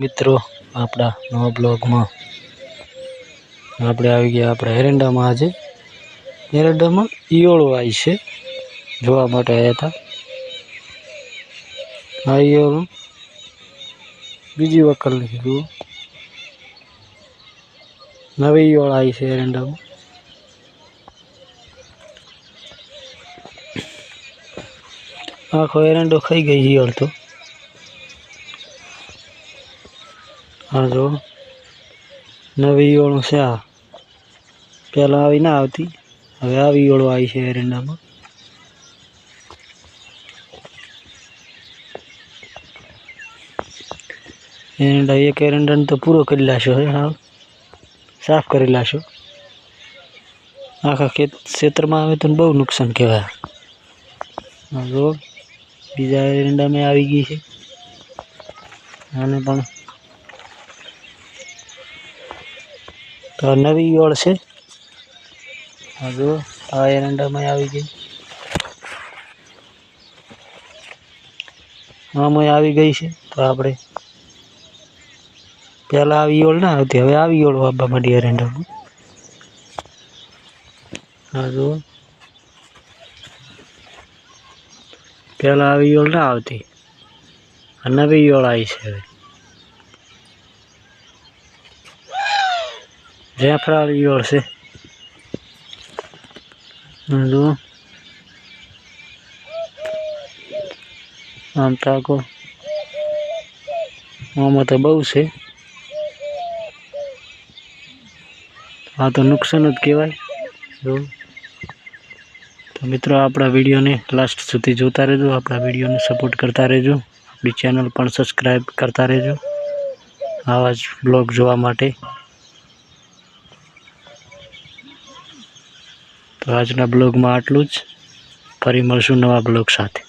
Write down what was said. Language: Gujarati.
મિત્રો, આપણા નવા બ્લોગમાં આપણે આવી ગયા આપણે એરંડામાં આજે. એરંડામાં ઈયળો આવી છે, જોવા માટે આવ્યા હતા. આ ઈયળો બીજી વખત લીધું નવી ઈયળ આવી છે એરંડામાં. આખો એરંડો ખાઈ ગઈ ઈયળ તો. હા જો નવી ઈયળો છે આ. પહેલાં આવી ના આવતી. હવે આવી ઈયળો આવી છે એરંડામાં. એરંડા, એક એરંડાને તો પૂરો કરી લાશો હે હા સાફ કરી લાશો. આખા ખેત, ક્ષેત્રમાં આવે તો બહુ નુકસાન કહેવાય. જો બીજા એરંડામાં આવી ગઈ છે. આને પણ તો નવી યોળ છે. હજુ આ એરંડામાં આવી ગઈ. આમાં આવી ગઈ છે, તો આપણે પહેલાં આવી યોળ ના આવતી હવે આવી યોળ વાપવા માંડી એરંડામાં. હા જો પહેલાં આવી યોળ ના આવતી નવી યોળ આવી છે હવે. જાફરાળ ઈયળ છે જુઓ આમ તાકો આમાં તો બહુ છે આ તો નુકસાન જ કહેવાય તો મિત્રો આપણા વિડીયોને લાસ્ટ સુધી જોતા રહેજો આપણા વિડીયોને સપોર્ટ કરતા રહેજો આપણી ચેનલ પણ સબસ્ક્રાઈબ કરતા રહેજો આવા જ બ્લોગ જોવા માટે તો આજના બ્લોગમાં આટલું જ. ફરી મળશું નવા બ્લોગ સાથે.